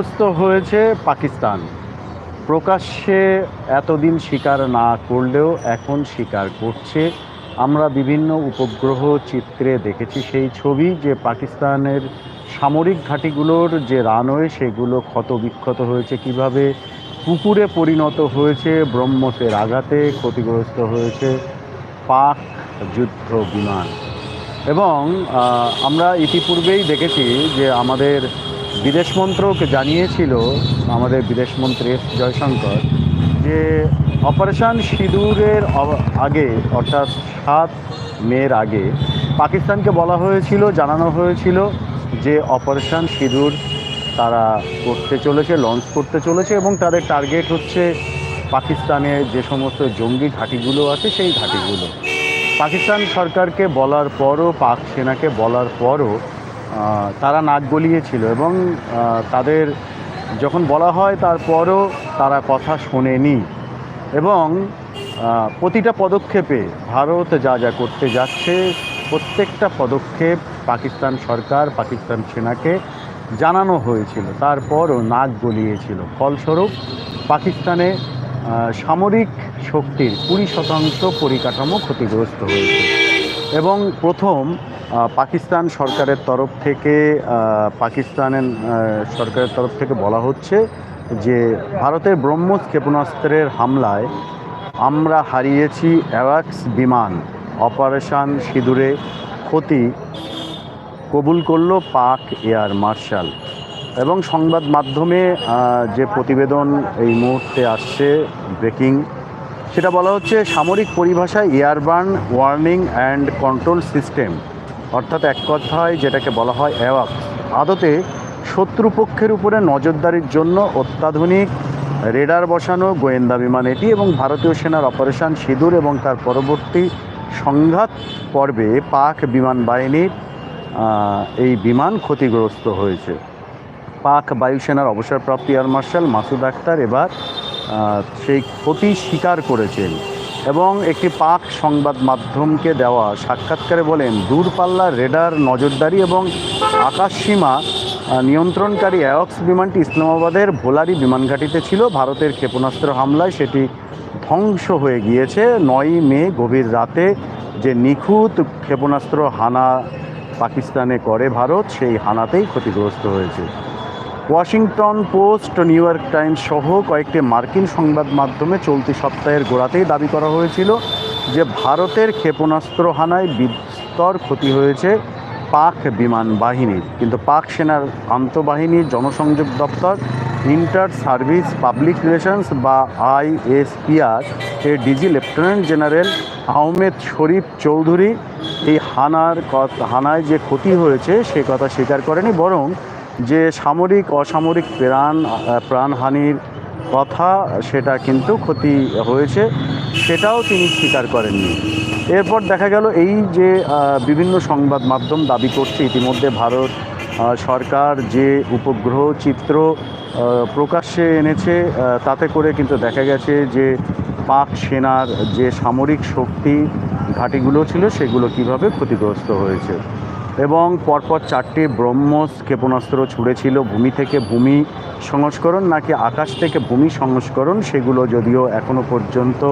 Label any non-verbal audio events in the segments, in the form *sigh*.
ক্ষতিগ্রস্ত হয়েছে পাকিস্তান। প্রকাশ্যে এতদিন স্বীকার না করলেও এখন স্বীকার করছে। আমরা বিভিন্ন উপগ্রহ চিত্রে দেখেছি সেই ছবি যে পাকিস্তানের সামরিক ঘাঁটিগুলোর যে রানওয়ে, সেগুলো ক্ষতবিক্ষত হয়েছে কীভাবে? পুকুরে পরিণত হয়েছে ব্রহ্মসের আঘাতে, ক্ষতিগ্রস্ত হয়েছে পাক যুদ্ধ বিমান। এবং আমরা ইতিপূর্বেই দেখেছি যে আমাদের বিদেশ মন্ত্রক জানিয়েছিল আমাদের বিদেশমন্ত্রী এস জয়শঙ্কর যে অপারেশন সিঁদুরের আগে, অর্থাৎ সাত মের আগে, পাকিস্তানকে বলা হয়েছিল, জানানো হয়েছিল যে অপারেশন সিঁদুর তারা করতে চলেছে লঞ্চ করতে চলেছে এবং তাদের টার্গেট হচ্ছে পাকিস্তানে যে সমস্ত জঙ্গি ঘাঁটিগুলো আছে সেই ঘাঁটিগুলো। পাকিস্তান সরকারকে বলার পরও, পাক সেনাকে বলার পরও তারা নাক গলিয়েছিল এবং তাদের যখন বলা হয় তারপরও তারা কথা শোনেনি এবং প্রতিটা পদক্ষেপে ভারত যা যা করতে যাচ্ছে, প্রত্যেকটা পদক্ষেপ পাকিস্তান সরকার, পাকিস্তান সেনাকে জানানো হয়েছিল। তারপরও নাক গলিয়েছিল। ফলস্বরূপ পাকিস্তানে সামরিক শক্তির কুড়ি শতাংশ পরিকাঠামো ক্ষতিগ্রস্ত হয়েছে। এবং প্রথম পাকিস্তান সরকারের তরফ থেকে পাকিস্তানের সরকারের তরফ থেকে বলা হচ্ছে যে ভারতের ব্রহ্মোস ক্ষেপণাস্ত্রের হামলায় আমরা হারিয়েছি অ্যাওয়াক্স বিমান। অপারেশন সিঁদুরে ক্ষতি কবুল করল পাক এয়ার মার্শাল। এবং সংবাদ মাধ্যমে যে প্রতিবেদন এই মুহূর্তে আসছে, ব্রেকিং, সেটা বলা হচ্ছে সামরিক পরিভাষায় airborne warning and control system. অর্থাৎ এক কথায় যেটাকে বলা হয় অ্যাওয়াক। আদতে শত্রুপক্ষের উপরে নজরদারির জন্য অত্যাধুনিক রেডার বসানো, গোয়েন্দা বিমান এটি এবং ভারতীয় সেনার অপারেশন সিঁদুর এবং তার পরবর্তী সংঘাত পর্বে পাক বিমান বাহিনীর এই বিমান ক্ষতিগ্রস্ত হয়েছে। পাক বায়ুসেনার অবসরপ্রাপ্ত এয়ার মার্শাল মাসুদ আক্তার এবার সেই ক্ষতি স্বীকার করেছেন। এবং একটি পাক সংবাদ মাধ্যমকে দেওয়া সাক্ষাৎকারে বলেন দূরপাল্লার রেডার নজরদারি এবং আকাশসীমা নিয়ন্ত্রণকারী অ্যাওক্স বিমানটি ইসলামাবাদের ভোলারি বিমানঘাটিতে ছিল। ভারতের ক্ষেপণাস্ত্র হামলায় সেটি ধ্বংস হয়ে গিয়েছে। নয়ই মে, গভীর রাতে যে নিখুঁত ক্ষেপণাস্ত্র হানা পাকিস্তানে করে ভারত, সেই হানাতেই ক্ষতিগ্রস্ত হয়েছে। Washington Post, New York Times সহ কয়েকটি মার্কিন সংবাদ মাধ্যমে চলতি সপ্তাহের গোড়াতেই দাবি করা হয়েছিল যে ভারতের ক্ষেপণাস্ত্র হানায় বিস্তর ক্ষতি হয়েছে পাক বিমান বাহিনীর। কিন্তু পাক সেনার আন্তঃবাহিনী, জনসংযোগ দপ্তর, ইন্টার সার্ভিস, পাবলিক রিলেশনস বা আইএসপিআর, এর DG lieutenant general Ahmed Sharif Chowdhury এই হানার হানায় যে ক্ষতি হয়েছে সে কথা স্বীকার করেনি, বরং যে সামরিক, অসামরিক প্রাণ প্রাণহানির কথা সেটা কিন্তু ক্ষতি হয়েছে, সেটাও তিনি স্বীকার করেননি। এরপর দেখা গেল এই যে বিভিন্ন সংবাদ মাধ্যম দাবি করছে ইতিমধ্যে ভারত সরকার যে উপগ্রহ চিত্র প্রকাশ্যে এনেছে তাতে করে কিন্তু দেখা গেছে যে পাক সেনার যে সামরিক শক্তি ঘাঁটিগুলো ছিল সেগুলো কীভাবে ক্ষতিগ্রস্ত হয়েছে। এবং পরপর চারটি ব্রহ্মস ক্ষেপণাস্ত্র ছুড়েছিল। ভূমি থেকে ভূমি সংস্করণ নাকি আকাশ থেকে ভূমি সংস্করণ সেগুলো যদিও এখনও পর্যন্ত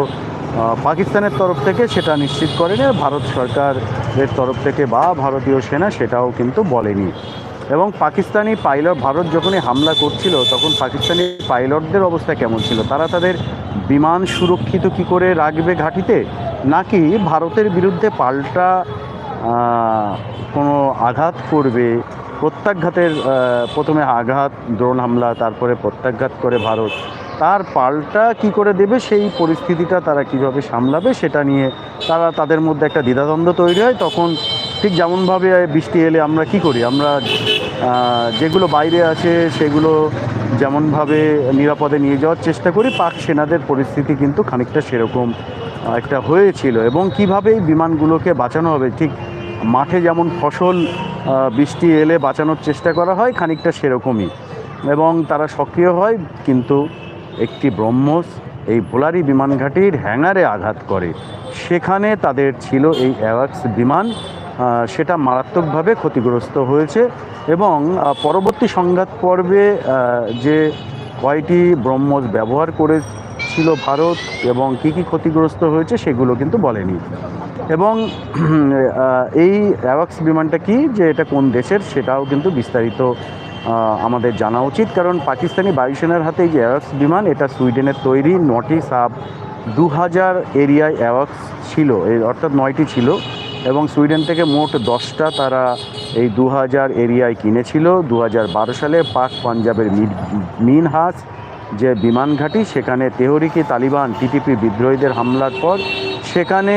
পাকিস্তানের তরফ থেকে সেটা নিশ্চিত করেনি। ভারত সরকারের তরফ থেকে বা ভারতীয় সেনা সেটাও কিন্তু বলেনি। এবং পাকিস্তানি পাইলট, ভারত যখনই হামলা করছিল, তখন পাকিস্তানি পাইলটদের অবস্থা কেমন ছিল? তারা তাদের বিমান সুরক্ষিত কি করে রাখবে ঘাঁটিতে? নাকি ভারতের বিরুদ্ধে পাল্টা কোনো আঘাত করবে, প্রত্যাঘাতের প্রথমে আঘাত, ড্রোন হামলা, তারপরে প্রত্যাঘাত করে ভারত, তার পাল্টা কি করে দেবে, সেই পরিস্থিতিটা তারা কীভাবে সামলাবে সেটা নিয়ে তারা তাদের মধ্যে একটা দ্বিধাদ্বন্দ্ব তৈরি হয়। তখন ঠিক যেমনভাবে বৃষ্টি এলে আমরা কি করি? আমরা যেগুলো বাইরে আছে সেগুলো যেমনভাবে নিরাপদে নিয়ে যাওয়ার চেষ্টা করি। পাক সেনাদের পরিস্থিতি কিন্তু খানিকটা সেরকম একটা হয়েছিল। এবং কীভাবে এই বিমানগুলোকে বাঁচানো হবে? ঠিক মাঠে যেমন ফসল বৃষ্টি এলে বাঁচানোর চেষ্টা করা হয়, খানিকটা সেরকমই। এবং তারা সক্রিয় হয়, কিন্তু একটি ব্রহ্মস এই ভোলারি বিমান ঘাঁটির হ্যাঙ্গারে আঘাত করে। সেখানে তাদের ছিল এই অ্যাওয়াক্স বিমান সেটা মারাত্মকভাবে ক্ষতিগ্রস্ত হয়েছে এবং পরবর্তী সংঘাত পর্বে যে কয়টি ব্রহ্মস ব্যবহার করেছিল ভারত এবং কি কি ক্ষতিগ্রস্ত হয়েছে সেগুলো কিন্তু বলেনি। এবং *clears throat* এই অ্যাওয়াক্স বিমানটা কি, যে এটা কোন দেশের, সেটাও কিন্তু বিস্তারিত আমাদের জানা উচিত। কারণ পাকিস্তানি বায়ুসেনার হাতে এই যে অ্যাওয়াক্স বিমান, এটা সুইডেনের তৈরি নটি সাব দু হাজার এরিয়ায় অ্যাওয়াক্স ছিল, এই অর্থাৎ নয়টি ছিল। এবং সুইডেন থেকে মোট দশটা তারা এই দু হাজার এরিয়ায় কিনেছিল। দু হাজার বারো সালে পাক পাঞ্জাবের মিন- মিনহাস যে বিমান ঘাঁটি, সেখানে তেহরিকি তালিবান, টিটিপি বিদ্রোহীদের হামলার পর সেখানে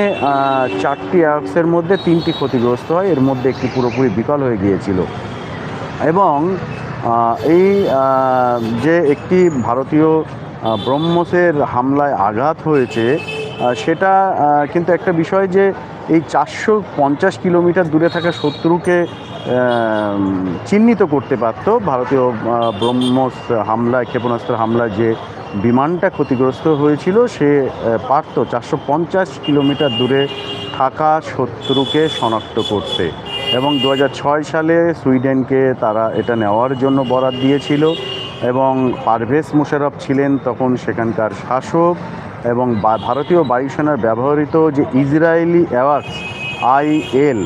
চারটি অ্যাওয়াক্সের মধ্যে তিনটি ক্ষতিগ্রস্ত হয়। এর মধ্যে একটি পুরোপুরি বিকল হয়ে গিয়েছিল। এবং এই যে একটি ভারতীয় ব্রহ্মসের হামলায় আঘাত হয়েছে সেটা কিন্তু একটা বিষয় যে এই চারশো পঞ্চাশ কিলোমিটার দূরে থাকা শত্রুকে চিহ্নিত করতে পারত ভারতীয় ব্রহ্মস হামলায়, ক্ষেপণাস্ত্র হামলায় যে বিমানটা ক্ষতিগ্রস্ত হয়েছিল, সে পারত চারশো পঞ্চাশ কিলোমিটার দূরে থাকা শত্রুকে শনাক্ত করতে। এবং দু হাজার ছয় সালে সুইডেনকে তারা এটা নেওয়ার জন্য বরাদ দিয়েছিল এবং পারভেজ মোশারফ ছিলেন তখন সেখানকার শাসক। এবং ভারতীয় বায়ুসেনার ব্যবহৃত যে ইসরায়েলি অ্যাওয়াক্স আইএল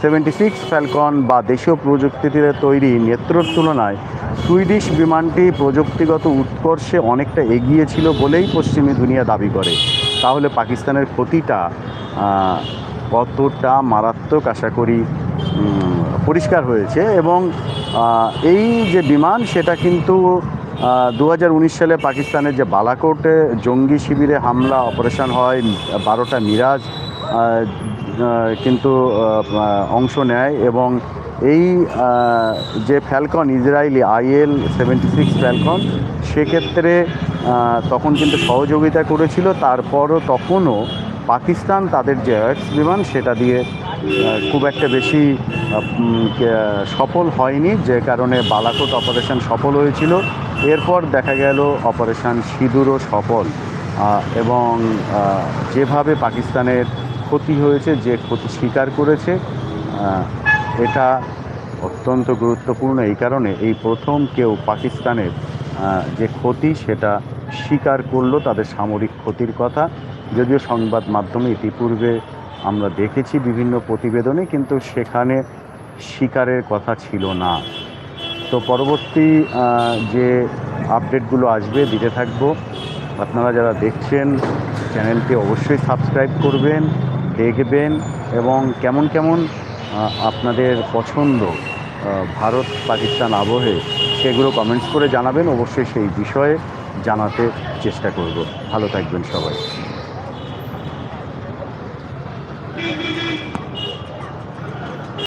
সেভেন্টি সিক্স ফ্যালকন বা দেশীয় প্রযুক্তিতে তৈরি নেত্রর তুলনায় সুইডিশ বিমানটি প্রযুক্তিগত উৎকর্ষে অনেকটা এগিয়ে ছিল বলেই পশ্চিমী দুনিয়া দাবি করে। তাহলে পাকিস্তানের ক্ষতিটা কতটা মারাত্মক আশা করি পরিষ্কার হয়েছে এবং এই যে বিমান সেটা কিন্তু দু হাজার উনিশ সালে পাকিস্তানের যে বালাকোটে জঙ্গি শিবিরে হামলা, অপারেশন হয়, বারোটা মিরাজ কিন্তু অংশ নেয় এবং এই যে Falcon, Israeli IL seventy six Falcon, সেক্ষেত্রে তখন কিন্তু সহযোগিতা করেছিল, তারপরও তখনও পাকিস্তান তাদের যে এক্স বিমান, সেটা দিয়ে খুব একটা বেশি সফল হয়নি, যে কারণে বালাকোট অপারেশন সফল হয়েছিল। এরপর দেখা গেল অপারেশন সিঁদুরও সফল। এবং যেভাবে পাকিস্তানের ক্ষতি হয়েছে, যে ক্ষতি স্বীকার করেছে এটা অত্যন্ত গুরুত্বপূর্ণ। এই কারণে এই প্রথম কেউ পাকিস্তানের যে ক্ষতি, সেটা স্বীকার করল তাদের সামরিক ক্ষতির কথা। যদিও সংবাদ মাধ্যমে ইতিপূর্বে আমরা দেখেছি বিভিন্ন প্রতিবেদনে, কিন্তু সেখানে শিকারের কথা ছিল না। তো পরবর্তী যে আপডেটগুলো আসবে, দিতে থাকব। আপনারা যারা দেখছেন, চ্যানেলটি অবশ্যই সাবস্ক্রাইব করবেন, দেখবেন এবং কেমন কেমন আপনাদের পছন্দ ভারত পাকিস্তান আবহে, সেগুলো কমেন্টস করে জানাবেন। অবশ্যই সেই বিষয়ে জানাতে চেষ্টা করব। ভালো থাকবেন সবাই।